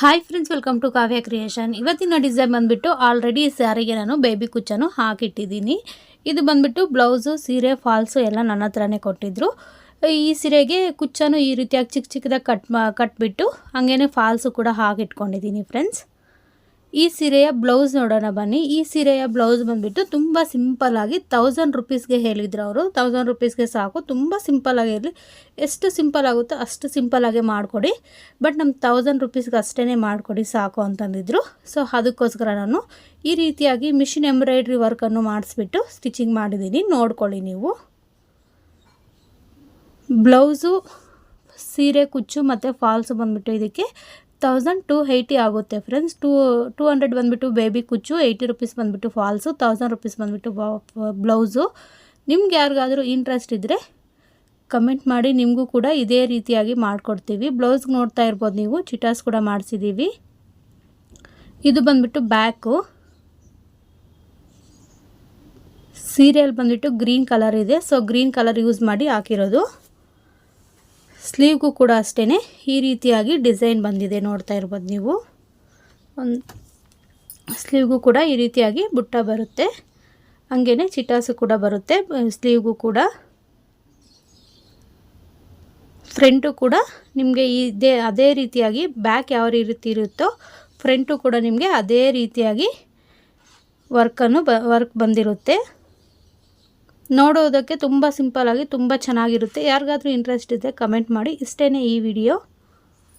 Hi friends welcome to Kavya creation ಇವತ್ತಿನ design ಬಂದುಬಿಟ್ಟು already ಸ್ಯಾರಿಗೆ ನಾನು ಬೇಬಿ ಕುಚ್ಚನ್ನು ಹಾಕಿಟ್ಟಿದ್ದೀನಿ. ಇದು ಬಂದುಬಿಟ್ಟು ಬ್ಲೌಸು ಸೀರೆ ಫಾಲ್ಸು ಎಲ್ಲ ನನ್ನ ಹತ್ರನೇ ಕೊಟ್ಟಿದ್ದರು ಈ ಸೀರೆಗೆ ಕುಚ್ಚನ್ನು ಈ ರೀತಿಯಾಗಿ ಚಿಕ್ಕ ಚಿಕ್ಕದಾಗಿ ಕಟ್ ಮಾ ಕಟ್ಬಿಟ್ಟು ಹಾಗೇನೆ ಫಾಲ್ಸು ಕೂಡ ಹಾಕಿಟ್ಕೊಂಡಿದ್ದೀನಿ ಫ್ರೆಂಡ್ಸ್ ಈ ಸೀರೆಯ ಬ್ಲೌಸ್ ನೋಡೋಣ ಬನ್ನಿ. ಈ ಸೀರೆಯ ಬ್ಲೌಸ್ ಬಂದುಬಿಟ್ಟು ತುಂಬ ಸಿಂಪಲ್ಲಾಗಿ ತೌಸಂಡ್ ರುಪೀಸ್ಗೆ ಹೇಳಿದ್ರು ಅವರು. ತೌಸಂಡ್ ರುಪೀಸ್ಗೆ ಸಾಕು. ತುಂಬ ಸಿಂಪಲ್ಲಾಗಿ ಇರಲಿ. ಎಷ್ಟು ಸಿಂಪಲ್ ಆಗುತ್ತೋ ಅಷ್ಟು ಸಿಂಪಲ್ಲಾಗೆ ಮಾಡಿಕೊಡಿ. ಬಟ್ ನಮ್ಮ ತೌಸಂಡ್ ರುಪೀಸ್ಗೆ ಅಷ್ಟೇ ಮಾಡಿಕೊಡಿ ಸಾಕು ಅಂತಂದಿದ್ರು. ಸೊ ಅದಕ್ಕೋಸ್ಕರ ನಾನು ಈ ರೀತಿಯಾಗಿ ಮಿಷಿನ್ ಎಂಬ್ರಾಯ್ಡ್ರಿ ವರ್ಕನ್ನು ಮಾಡಿಸ್ಬಿಟ್ಟು ಸ್ಟಿಚಿಂಗ್ ಮಾಡಿದ್ದೀನಿ ನೋಡ್ಕೊಳ್ಳಿ ನೀವು. ಬ್ಲೌಸು, ಸೀರೆ, ಕುಚ್ಚು ಮತ್ತು ಫಾಲ್ಸು ಬಂದುಬಿಟ್ಟು ಇದಕ್ಕೆ ತೌಸಂಡ್ ಟು ಏಯ್ಟಿ ಆಗುತ್ತೆ ಫ್ರೆಂಡ್ಸ್ ಟೂ ಟೂ ಹಂಡ್ರೆಡ್ ಬಂದುಬಿಟ್ಟು ಬೇಬಿ ಕುಚ್ಚು ಏಯ್ಟಿ ರುಪೀಸ್ ಬಂದುಬಿಟ್ಟು ಫಾಲ್ಸು ತೌಸಂಡ್ ರುಪೀಸ್ ಬಂದುಬಿಟ್ಟು ಬ್ಲೌಸು ನಿಮ್ಗೆ ಯಾರಿಗಾದರೂ ಇಂಟ್ರೆಸ್ಟ್ ಇದ್ದರೆ ಕಮೆಂಟ್ ಮಾಡಿ, ನಿಮಗೂ ಕೂಡ ಇದೇ ರೀತಿಯಾಗಿ ಮಾಡಿಕೊಡ್ತೀವಿ. ಬ್ಲೌಸ್ ನೋಡ್ತಾ ಇರ್ಬೋದು ನೀವು ಚಿಟಾಸ್ ಕೂಡ ಮಾಡಿಸಿದ್ದೀವಿ ಇದು ಬಂದುಬಿಟ್ಟು ಬ್ಯಾಕು ಸೀರಿಯಲ್ ಬಂದುಬಿಟ್ಟು ಗ್ರೀನ್ ಕಲರ್ ಇದೆ. ಸೊ ಗ್ರೀನ್ ಕಲರ್ ಯೂಸ್ ಮಾಡಿ ಹಾಕಿರೋದು. ಸ್ಲೀವ್ಗೂ ಕೂಡ ಅಷ್ಟೇ ಈ ರೀತಿಯಾಗಿ ಡಿಸೈನ್ ಬಂದಿದೆ ನೋಡ್ತಾ ಇರ್ಬೋದು ನೀವು. ಒಂದು ಸ್ಲೀವ್ಗೂ ಕೂಡ ಈ ರೀತಿಯಾಗಿ ಬುಟ್ಟ ಬರುತ್ತೆ. ಹಂಗೇ ಚಿಟಾಸು ಕೂಡ ಬರುತ್ತೆ. ಸ್ಲೀವ್ಗೂ ಕೂಡ. ಫ್ರಂಟು ಕೂಡ ನಿಮಗೆ ಇದೇ, ಅದೇ ರೀತಿಯಾಗಿ ಬ್ಯಾಕ್ ಯಾವ ರೀತಿ ಇರುತ್ತೋ ಫ್ರಂಟು ಕೂಡ ನಿಮಗೆ ಅದೇ ರೀತಿಯಾಗಿ ವರ್ಕನ್ನು ಬ, ವರ್ಕ್ ಬಂದಿರುತ್ತೆ. ನೋಡೋದಕ್ಕೆ ತುಂಬ ಆಗಿ ತುಂಬ ಚೆನ್ನಾಗಿರುತ್ತೆ. ಯಾರಿಗಾದ್ರೂ ಇಂಟ್ರೆಸ್ಟ್ ಇದ್ದರೆ ಕಮೆಂಟ್ ಮಾಡಿ. ಇಷ್ಟೇ ಈ ವಿಡಿಯೋ